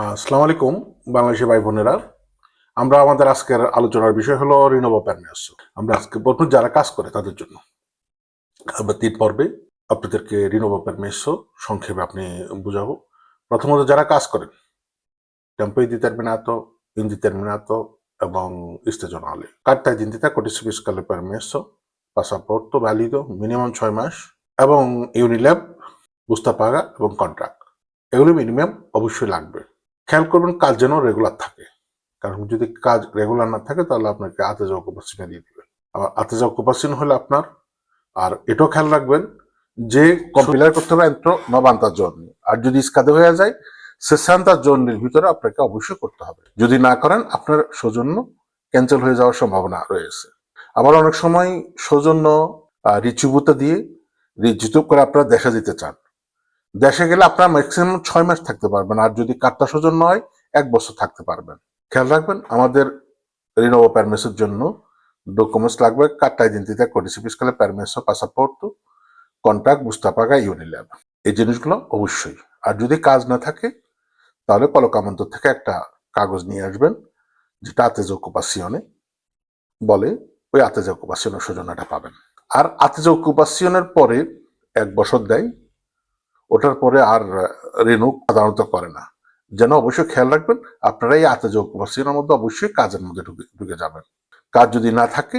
আসসালামু আলাইকুম বাংলাদেশি ভাই বোনেরা। আমরা আমাদের আজকের আলোচনার বিষয় হলো রিনোভো প্যারমেস আমরা আজকে প্রথম যারা কাজ করে তাদের জন্য। আমরা তিন পর্বে আপনাদেরকে রিনোভো প্যারমেস সংক্ষেপে আপনি বুঝাবো। প্রথমত যারা কাজ করেন tempo indeterminato, indeterminato এবং stagionale. Carta d'identità codice fiscale permesso, তো valido, মিনিমাম ছয় মাস এবং ইউনিল্যাব বুস্তা পাগা এবং কন্ট্রাক্ট এগুলো মিনিমাম অবশ্যই লাগবে। খেয়াল করবেন কাজ যেন রেগুলার থাকে। কারণ যদি কাজ রেগুলার না থাকে, তাহলে আপনাকে আতেজা অকুপাসিনে দিয়ে দেবেন। আবার আতেজা অকুপাসিন হলে আপনার, আর এটাও খেয়াল রাখবেন যে কম্পিলার করতে হবে এন্ট্রো নবান্তার জন্য আর যদি স্কাদে হয়ে যায় সেসান্তার জন্যের ভিতরে আপনাকে অবশ্যই করতে হবে। যদি না করেন, আপনার সৌজন্য ক্যান্সেল হয়ে যাওয়ার সম্ভাবনা রয়েছে। আবার অনেক সময় সৌজন্য রিচুবুতা দিয়ে রিচিত করে আপনারা দেখা যেতে চান। দেশে গেলে আপনারা ম্যাক্সিমাম ছয় মাস থাকতে পারবেন, আর যদি কার্তা সৌজন্য হয় এক বছর থাকতে পারবেন। খেয়াল রাখবেন, আমাদের রিনোভো পারমেসের জন্য ডকুমেন্টস লাগবে কার্তা আইডেন্টিতে কডিসি ফিসকালে পারমেসো পাসাপোর্ট কন্ট্রাক্ট বুস্তাপাগা ইউনিল্যাব এই জিনিসগুলো অবশ্যই। আর যদি কাজ না থাকে, তাহলে কলকামন্তর থেকে একটা কাগজ নিয়ে আসবেন, যেটা আতেজ অকুপাসিয়নে বলে, ওই আতেজ অকুপাসিয়নের সূচনাটা পাবেন। আর আতেজ অকুপাসিয়নের পরে এক বছর দেয় ওটার পরে আর রেনু সাধারণত করে না। যেন অবশ্যই খেয়াল রাখবেন, আপনারা এই আতেজ অকুপাসিয়নের মধ্যে অবশ্যই কাজের মধ্যে ঢুকে ঢুকে যাবেন। কাজ যদি না থাকে,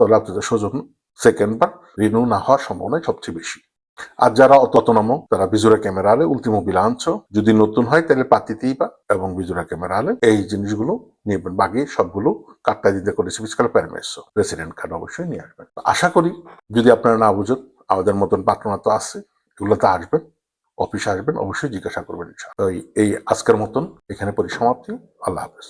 তাহলে আপনাদের সৌজন্য সেকেন্ড বার রিনিউ না হওয়ার সম্ভাবনাই সবচেয়ে বেশি। আর যারা অততনম, তারা বিজুরা ক্যামেরা আলে উল্টিমো বিলাঞ্চ যদি নতুন হয়, তাহলে পাতিতেই বা, এবং বিজুরা ক্যামেরা আলে এই জিনিসগুলো নেবেন। বাকি সবগুলো কার্ডটা দিতে করেছে ফিজিক্যাল প্যারমেসো প্রেসিডেন্ট কার্ড অবশ্যই নিয়ে আসবেন। আশা করি, যদি আপনারা না বুঝেন, আমাদের মতন পাটনা তো আছে, এগুলোতে আসবেন। অফিসে আসবেন অবশ্যই জিজ্ঞাসা করবেন এই- আজকের মতন এখানে পরিসমাপ্তি। আল্লাহ হাফেজ।